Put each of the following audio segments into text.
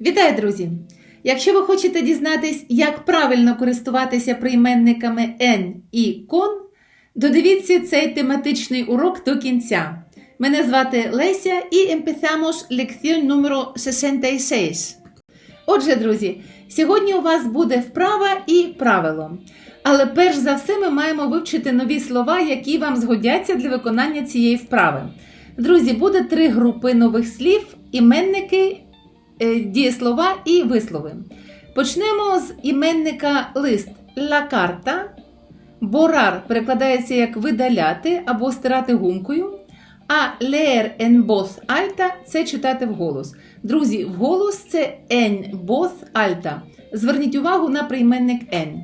Вітаю, друзі! Якщо ви хочете дізнатись, як правильно користуватися прийменниками «ен» і «кон», додивіться цей тематичний урок до кінця. Мене звати Леся і empezamos lección número 66. Отже, друзі, сьогодні у вас буде вправа і правило. Але перш за все ми маємо вивчити нові слова, які вам згодяться для виконання цієї вправи. Друзі, буде три групи нових слів: іменники, дієслова і вислови. Почнемо з іменника лист la carta. Борар перекладається як видаляти або стирати гумкою. А leer en voz alta – це читати вголос. Друзі, вголос це en voz alta. Зверніть увагу на прийменник en.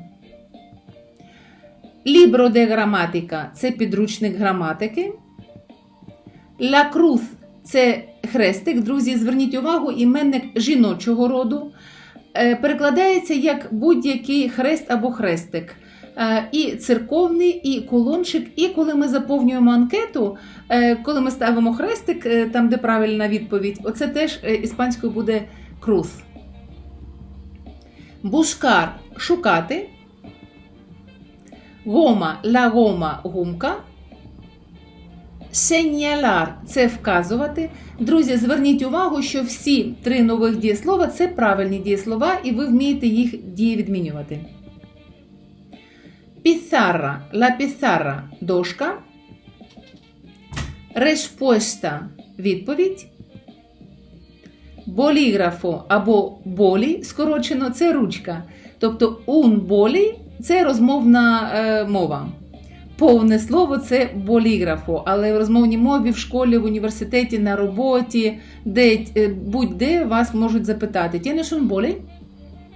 Libro de граматика це підручник граматики. La cruz – це хрестик. Друзі, зверніть увагу, іменник жіночого роду. Е, Перекладається як будь-який хрест або хрестик. Е, І церковний, і колончик. І коли ми заповнюємо анкету, е, коли ми ставимо хрестик, там де правильна відповідь, оце теж іспанською буде круз. Бушкар шукати. Гома ла гома гумка. Сеняляр це вказувати. Друзі, зверніть увагу, що всі три нових дієслова це правильні дієслова, і ви вмієте їх дієвідмінювати. Пісарра, ла пісарра дошка. Решпошта відповідь. Боліграфо або болі скорочено це ручка. Тобто un болі це розмовна е, мова. Повне слово це боліграфо, але в розмовній мові в школі, в університеті, на роботі, де е, будь-де вас можуть запитати: Тєнеш un болі?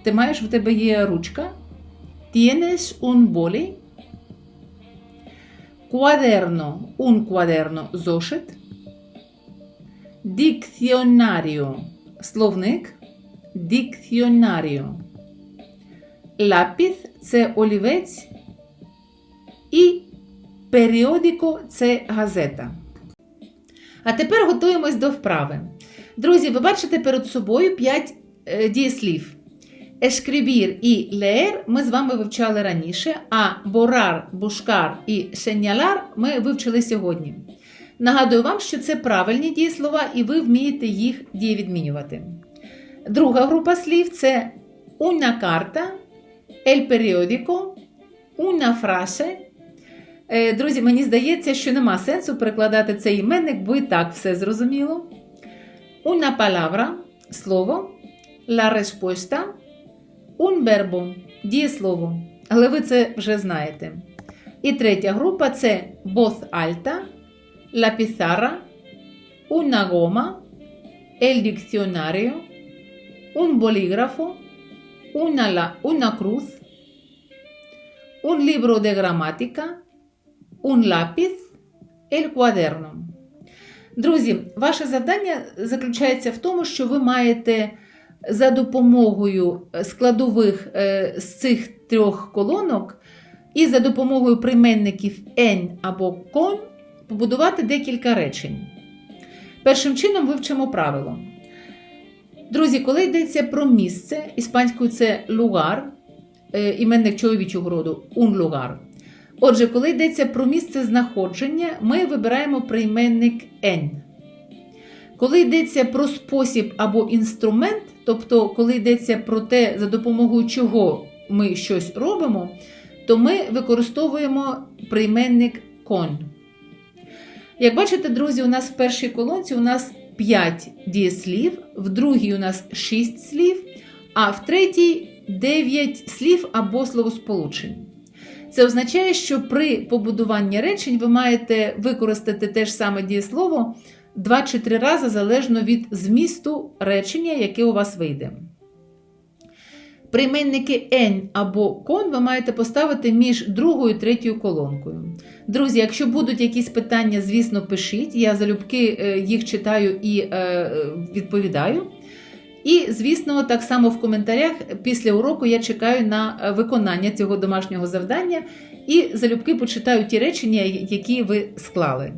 Ти маєш в тебе є ручка? Тєнеш un болі? Квадерно, un квадерно зошит. Дикціонаріо словник. Дикціонаріо. Лапіс це олівець. І періодико це газета. А тепер готуємось до вправи. Друзі, ви бачите перед собою 5 е, дієслів. Ешкрібір і леер ми з вами вивчали раніше, а борар, бушкар і сенялар ми вивчили сьогодні. Нагадую вам, що це правильні дієслова, і ви вмієте їх дієвідмінювати. Друга група слів це una carta, el periódico, una frase. Е, Друзі, мені здається, що нема сенсу перекладати цей іменник, бо і так все зрозуміло. Una palabra – слово, la respuesta, un verbo – дієслово. Але ви це вже знаєте. І третя група це voz alta, la pizarra, una goma, el diccionario, un bolígrafo, una, la- una cruz, un libro de gramática, un lápiz, el cuaderno. Друзі, ваше завдання заключається в тому, що ви маєте за допомогою складових е, з цих трьох колонок і за допомогою прийменників «ен» або «кон» побудувати декілька речень. Першим чином вивчимо правило. Друзі, коли йдеться про місце, іспанською це лугар, е, іменник чоловічого роду un lugar. Отже, коли йдеться про місце знаходження, ми вибираємо прийменник «en». Коли йдеться про спосіб або інструмент, тобто коли йдеться про те, за допомогою чого ми щось робимо, то ми використовуємо прийменник «con». Як бачите, друзі, у нас в першій колонці у нас 5 дієслів, в другій у нас 6 слів, а в третій 9 слів або словосполучень. Це означає, що при побудуванні речень ви маєте використати те ж саме дієслово 2 чи 3 рази залежно від змісту речення, яке у вас вийде. Прийменники «ен» або «кон» ви маєте поставити між другою і третьою колонкою. Друзі, якщо будуть якісь питання, звісно, пишіть. Я залюбки е, їх читаю і е, відповідаю. І, звісно, так само в коментарях після уроку я чекаю на е, виконання цього домашнього завдання і залюбки почитаю ті речення, які ви склали.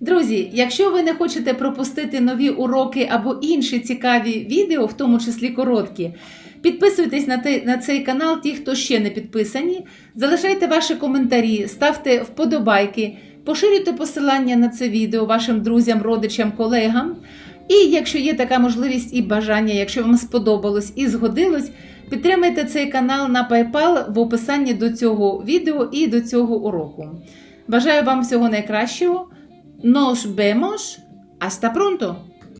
Друзі, якщо ви не хочете пропустити нові уроки або інші цікаві відео, в тому числі короткі, підписуйтесь на, те- на цей канал, ті, хто ще не підписані. Залишайте ваші коментарі, ставте вподобайки, поширюйте посилання на це відео вашим друзям, родичам, колегам. І якщо є така можливість і бажання, якщо вам сподобалось і згодилось, підтримайте цей канал на PayPal в описанні до цього відео і до цього уроку. Бажаю вам всього найкращого. Nos vemos. Hasta pronto!